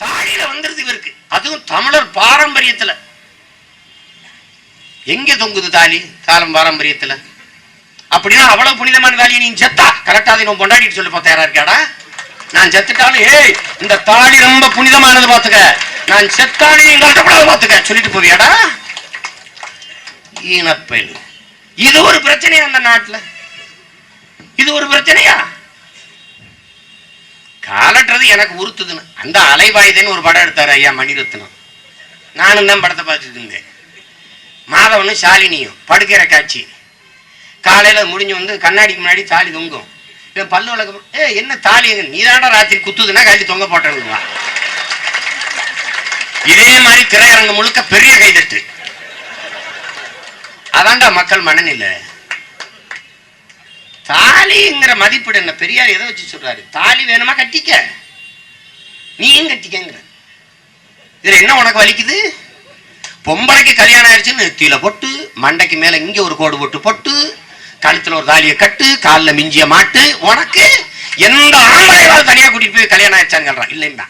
தாலியில வந்துருது இவருக்கு. அதுவும் தமிழர் பாரம்பரியத்துல. எங்க தொங்குது தாலி? காலம் பாரம்பரியத்துல. அப்படின்னா அவ்வளவு புனிதமான வேலையை நீ செத்தா. கரெக்டா அதை நான் கொண்டாடிட்டு சொல்லி பார்த்தா இருக்காடா நான் செத்துட்டாலும் ஏய் இந்த தாலி ரொம்ப புனிதமானது பாத்துக்க நான் செத்தாலும் நீ கட்டப்படாத பாத்துக்க சொல்லிட்டு போவியாடா? ஈனப்பெண். இது ஒரு பிரச்சனையா அந்த நாட்டுல? இது ஒரு பிரச்சனையா? காலட்டுறது எனக்கு உறுத்துதுன்னு. அந்த அலைவாயுதேன்னு ஒரு படம் எடுத்தார் ஐயா மணிரத்னம். நானும் தான் படத்தை பார்த்துட்டு இருந்தேன். மாதவனும் சாலினியும் படுக்கிற காட்சி. காலையில் முடிஞ்சு வந்து கண்ணாடிக்கு முன்னாடி தாலி தொங்கும். இவன் பல்லு வளர்க்க ஏ என்ன தாலி நீதாண்டா ராத்திரி குத்துதுன்னா கழட்டி தொங்க போட்டேன்னு இதே மாதிரி திரையரங்கம் முழுக்க பெரிய கைதட்டு. அதாண்டா மக்கள் மனநிலை. தாலிங்கிற மதிப்பீடு என்ன? பெரியார் எதை வச்சு சொல்றாரு. தாலி வேணுமா கட்டிக்க? நீயும் கட்டிக்கங்கிற இதுல என்ன உனக்கு வலிக்குது? பொம்பளைக்கு கல்யாணம் ஆயிடுச்சுன்னு நெத்தியில போட்டு மண்டைக்கு மேல இங்க ஒரு கோடு போட்டு போட்டு கழுத்துல ஒரு தாலியை கட்டு கால்ல மிஞ்சிய மாட்டு உனக்கு எந்த ஆம்பளையாவது தனியா கூட்டிட்டு போய் கல்யாணம் ஆயிடுச்சான்னு சொல்றான் இல்லைன்னா.